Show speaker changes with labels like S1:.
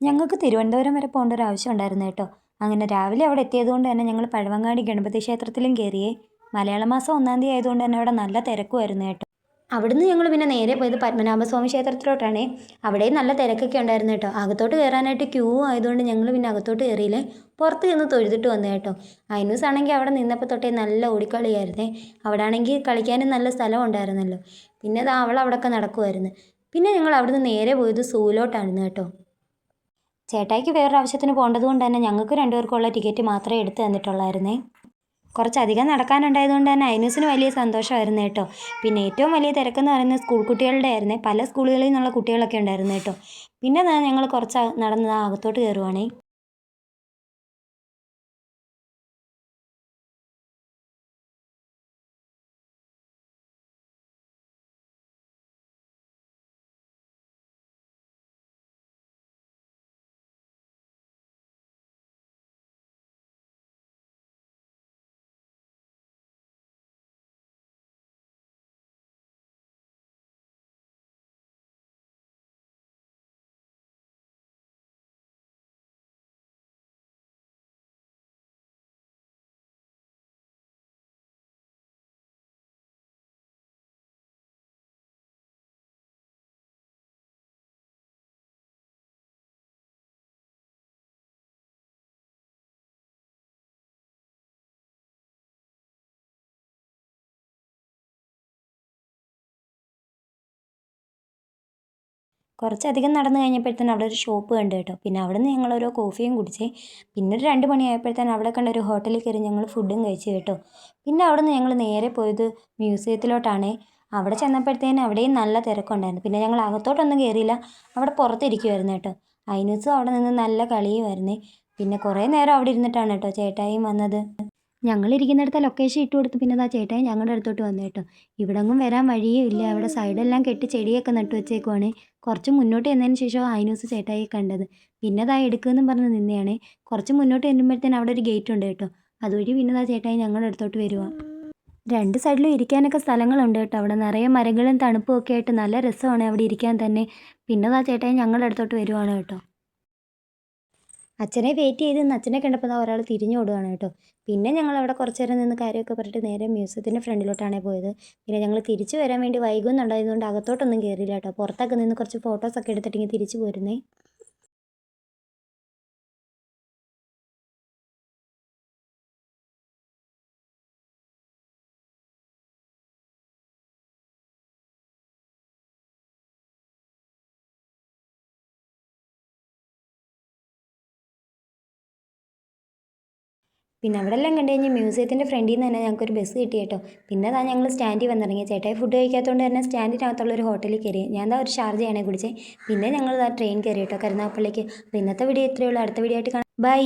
S1: ഞങ്ങൾക്ക് തിരുവനന്തപുരം വരെ പോകേണ്ട ഒരു ആവശ്യം ഉണ്ടായിരുന്നു കേട്ടോ. അങ്ങനെ രാവിലെ അവിടെ എത്തിയത് കൊണ്ട് തന്നെ ഞങ്ങൾ പഴവങ്ങാടി ഗണപതി ക്ഷേത്രത്തിലും കയറിയേ. മലയാള മാസം ഒന്നാം തീയതി ആയതുകൊണ്ട് തന്നെ അവിടെ നല്ല തിരക്കുമായിരുന്നു കേട്ടോ. അവിടുന്ന് ഞങ്ങൾ പിന്നെ നേരെ പോയത് പത്മനാഭസ്വാമി ക്ഷേത്രത്തിലോട്ടാണേ. അവിടെയും നല്ല തിരക്കൊക്കെ ഉണ്ടായിരുന്നു കേട്ടോ. അകത്തോട്ട് കയറാനായിട്ട് ക്യൂ ആയതുകൊണ്ട് ഞങ്ങൾ പിന്നെ അകത്തോട്ട് കയറിയില്ലേ. പുറത്ത് നിന്ന് തൊഴുതിട്ട് വന്നു കേട്ടോ. അയനൂസ് ആണെങ്കിൽ അവിടെ നിന്നപ്പോൾ തൊട്ടേ നല്ല ഓടിക്കളിയായിരുന്നേ. അവിടെ ആണെങ്കിൽ കളിക്കാനും നല്ല സ്ഥലം ഉണ്ടായിരുന്നല്ലോ. പിന്നെ അത് അവൾ അവിടെയൊക്കെ നടക്കുമായിരുന്നു. പിന്നെ ഞങ്ങൾ അവിടുന്ന് നേരെ പോയത് സൂലോട്ടായിരുന്നു കേട്ടോ. ചേട്ടായിക്ക് വേറൊരു ആവശ്യത്തിന് പോകേണ്ടത് കൊണ്ട് തന്നെ ഞങ്ങൾക്ക് രണ്ടുപേർക്കുള്ള ടിക്കറ്റ് മാത്രമേ എടുത്ത് തന്നിട്ടുള്ളായിരുന്നേ. കുറച്ചധികം നടക്കാനുണ്ടായതുകൊണ്ട് തന്നെ ഐനൂസിന് വലിയ സന്തോഷമായിരുന്നു കേട്ടോ. പിന്നെ ഏറ്റവും വലിയ തിരക്കെന്ന് പറയുന്നത് സ്കൂൾ കുട്ടികളുടെ ആയിരുന്നു. പല സ്കൂളുകളിൽ നിന്നുള്ള കുട്ടികളൊക്കെ ഉണ്ടായിരുന്നു കേട്ടോ. പിന്നെ ഞങ്ങൾ കുറച്ച് നടന്ന് അകത്തോട്ട് കയറുവാണേ. കുറച്ചധികം നടന്നു കഴിഞ്ഞപ്പോഴത്തേന് അവിടെ ഒരു ഷോപ്പ് കണ്ടു കേട്ടോ. പിന്നെ അവിടെ നിന്ന് ഞങ്ങൾ ഓരോ കോഫിയും കുടിച്ച് പിന്നെ ഒരു രണ്ട് മണിയായപ്പോഴത്തേന് അവിടെ കണ്ട ഒരു ഹോട്ടലിൽ കയറി ഞങ്ങൾ ഫുഡും കഴിച്ചു കേട്ടോ. പിന്നെ അവിടെ നിന്ന് ഞങ്ങൾ നേരെ പോയത് മ്യൂസിയത്തിലോട്ടാണ് അവിടെ ചെന്നപ്പോഴത്തേനും അവിടെയും നല്ല തിരക്കുണ്ടായിരുന്നു. പിന്നെ ഞങ്ങൾ അകത്തോട്ടൊന്നും കയറിയില്ല അവിടെ പുറത്തിരിക്കുമായിരുന്നു കേട്ടോ. ഐനൂസും അവിടെ നിന്ന് നല്ല കളിയുമായിരുന്നേ. പിന്നെ കുറേ നേരം അവിടെ ഇരുന്നിട്ടാണ് കേട്ടോ ചേട്ടായിയും വന്നത്. ഞങ്ങൾ ഇരിക്കുന്നിടത്തെ ലൊക്കേഷൻ ഇട്ട് കൊടുത്ത് പിന്നെ ആ ചേട്ടായി ഞങ്ങളുടെ അടുത്തോട്ട് വന്നു കേട്ടോ ഇവിടെങ്ങും വരാൻ വഴിയേ ഇല്ല. അവിടെ സൈഡെല്ലാം കെട്ടി ചെടിയൊക്കെ നട്ടു വെച്ചേക്കുവാണ്. കുറച്ച് മുന്നോട്ട് ചെന്നതിന് ശേഷം ആയിനൂസ് ചേട്ടായി കണ്ടത്. പിന്നെ അതാ എടുക്കുമെന്നും പറഞ്ഞ് നിന്നെയാണ്. കുറച്ച് മുന്നോട്ട് ചെല്ലുമ്പോഴത്തേന് അവിടെ ഒരു ഗേറ്റ് ഉണ്ട് കേട്ടോ. അതുവഴി പിന്നെ ആ ചേട്ടായി ഞങ്ങളുടെ അടുത്തോട്ട് വരുവാ. രണ്ട് സൈഡിലും ഇരിക്കാനൊക്കെ സ്ഥലങ്ങളുണ്ട് കേട്ടോ. അവിടെ നിറയെ മരങ്ങളും തണുപ്പും ഒക്കെ ആയിട്ട് നല്ല രസമാണ് അവിടെ ഇരിക്കാൻ തന്നെ. പിന്നെ ആ ചേട്ടായി ഞങ്ങളുടെ അടുത്തോട്ട് വരുവാണ് കേട്ടോ. അച്ഛനെ വെയിറ്റ് ചെയ്ത് നിന്ന് അച്ഛനെ കണ്ടപ്പോൾ ഒരാൾ തിരിഞ്ഞു ഓടുകയാണ് കേട്ടോ. പിന്നെ ഞങ്ങൾ അവിടെ കുറച്ച് നേരം നിന്ന് കാര്യമൊക്കെ പറഞ്ഞിട്ട് നേരെ മ്യൂസിയത്തിന്റെ ഫ്രണ്ടിലോട്ടാണ് പോയത്. പിന്നെ ഞങ്ങൾ തിരിച്ചു വരാൻ വേണ്ടി വൈകുന്നുണ്ടായതുകൊണ്ട് അകത്തോട്ടൊന്നും കയറിയില്ല കേട്ടോ. പുറത്തൊക്കെ നിന്ന് കുറച്ച് ഫോട്ടോസൊക്കെ എടുത്തിട്ട് ഇങ്ങനെ തിരിച്ചു പോരുന്നേ. പിന്നെ അവിടെ എല്ലാം കണ്ടു കഴിഞ്ഞ് മ്യൂസിയത്തിന്റെ ഫ്രണ്ടിൽ നിന്ന് തന്നെ ഞങ്ങൾക്കൊരു ബസ് കിട്ടി കേട്ടോ പിന്നെ അതാ ഞങ്ങൾ സ്റ്റാൻഡിൽ വന്നിറങ്ങി. ചേട്ടായി ഫുഡ് കഴിക്കാത്തതുകൊണ്ട് തന്നെ സ്റ്റാൻഡിനകത്തുള്ള ഒരു ഹോട്ടലിൽ കയറി. ഞാൻ എന്താ ഒരു ചാർജ് ചെയ്യണേ കുടിച്ചേ. പിന്നെ ഞങ്ങൾ ട്രെയിൻ കയറി കേട്ടോ കരുനാഗപ്പള്ളിക്ക്. അപ്പോൾ ഇന്നത്തെ വീഡിയോ ഇത്രയേ ഉള്ളൂ. അടുത്ത വീഡിയോ ആയിട്ട് കാണാം. ബൈ